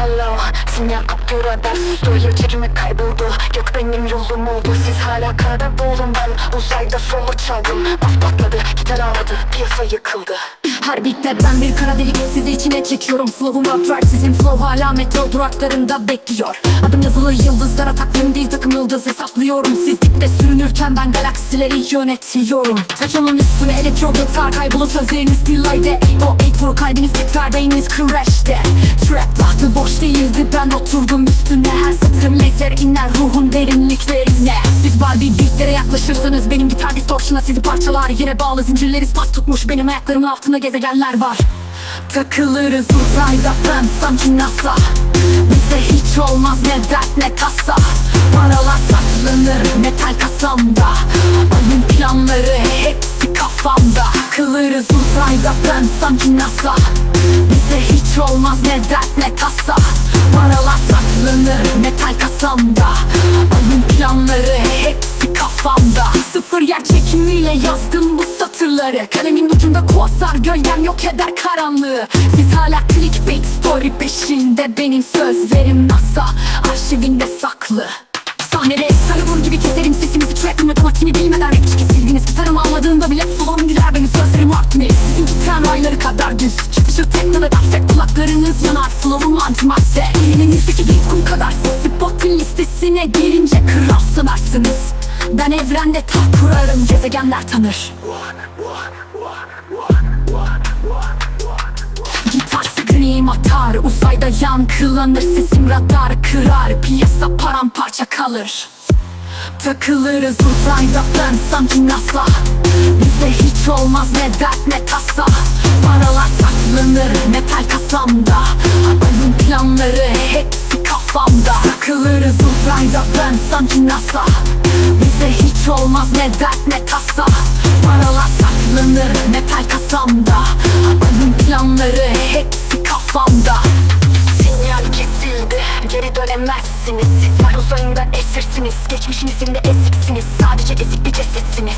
Alo Sinyal koptu radar sustu. Yıldırımı kayboldu Gök benim yolum oldu. Siz hala karada boğulun ben Uzayda solo çaldım. Bas patladı gitar ağladı Piyasa yıkıldı. Her beatte ben bir kara delik sizi içine çekiyorum. Flow'um rap ver sizin flow hala metro duraklarında bekliyor. Adım yazılı yıldızlara takvim değil takım yıldız hesaplıyorum Siz dipte sürünürken ben galaksileri yönetiyorum. Saçımın üstüne elektro gitar kaybolur sözleriniz dillaydı O eight vur kalbiniz titrer beyniniz crash'te Trap bahtı boş değildi ben oturdum üstüne. Her satırım laser iner ruhun derinliklerine. Siz Barbie beatlere yaklaşırsanız benim gitar distortion'a sizi parçalar. Yere bağlı zincirleri pas tutmuş benim ayaklarımın altında gezegenler var. Takılırız uzayda ben sanki NASA. Bizde hiç olmaz ne dert ne tasa Paralar saklanır metal kasamda. Oyun planları hepsi kafamda Takılırız uzayda ben sanki NASA. Bizde hiç olmaz ne dert ne tasa. Paralar saklanır metal kasamda. Oyun planları hepsi kafamda. Sıfır yer çekimiyle yazdım bu satırları. Kalemin ucunda kuasar gölgem yok eder karanlığı. Siz hala clickbait story peşinde Benim sözlerim NASA Teknoda dersek kulaklarınız yanar Flow'um antimadde Elinizdeki bir kum kadar Spot'un listesine girince kral sanarsınız Ben evrende taht kurarım gezegenler tanır. Scream atar Uzayda yankılanır Sesim radar kırar Piyasa paramparça kalır. Takılırız uzayda ben sanki NASA Bizde hiç olmaz ne dert ne tasa ben sanki NASA. Bizde hiç olmaz ne dert ne tasa Paralar saklanır metal kasamda. Oyun planları hepsi kafamda. Sinyal kesildi Geri dönemezsiniz. Sizler uzayında esirsiniz. Geçmişinizin de esiksiniz Sadece ezik bir cesetsiniz